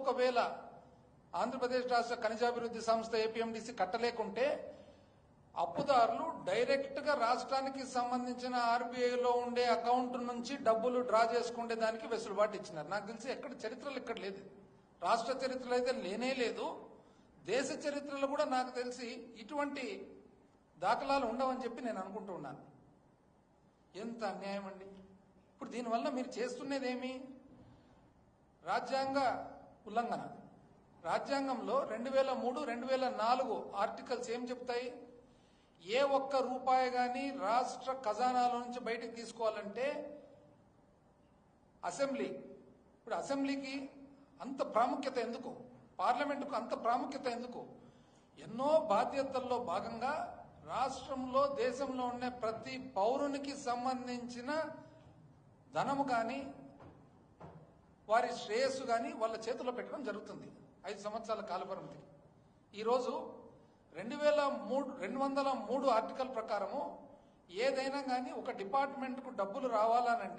ఒకవేళ ఆంధ్రప్రదేశ్ రాష్ట్ర ఖనిజాభివృద్ధి సంస్థ ఏపీఎండిసి కట్టలేకుంటే అప్పుదారులు డైరెక్ట్గా రాష్ట్రానికి సంబంధించిన ఆర్బీఐలో ఉండే అకౌంట్ నుంచి డబ్బులు డ్రా చేసుకునే దానికి వెసులుబాటు ఇచ్చినారు. నాకు తెలిసి ఎక్కడ చరిత్రలు ఇక్కడ లేదు. రాష్ట్ర చరిత్రలో అయితే లేనే లేదు. దేశ చరిత్రలో కూడా నాకు తెలిసి ఇటువంటి దాఖలాలు ఉండవని చెప్పి నేను అనుకుంటూ ఉన్నాను. ఎంత అన్యాయం అండి. ఇప్పుడు దీనివల్ల మీరు చేస్తున్నదేమి? రాజ్యాంగ ఉల్లంఘన. రాజ్యాంగంలో రెండు వేల మూడు రెండు వేల నాలుగు ఆర్టికల్స్ ఏం చెప్తాయి? ఏ ఒక్క రూపాయి కానీ రాష్ట్ర ఖజానాలో నుంచి బయటకు తీసుకోవాలంటే అసెంబ్లీ. ఇప్పుడు అసెంబ్లీకి అంత ప్రాముఖ్యత ఎందుకు? పార్లమెంటుకు అంత ప్రాముఖ్యత ఎందుకు? ఎన్నో బాధ్యతల్లో భాగంగా రాష్ట్రంలో దేశంలో ఉండే ప్రతి పౌరునికి సంబంధించిన ధనము కానీ వారి శ్రేయస్సు కానీ వాళ్ళ చేతిలో పెట్టడం జరుగుతుంది. ఐదు సంవత్సరాల కాలపరిమితి ఈరోజు రెండు వేల మూడు రెండు వందల మూడు ఆర్టికల్ ప్రకారము ఏదైనా కానీ ఒక డిపార్ట్మెంట్కు డబ్బులు రావాలనంటే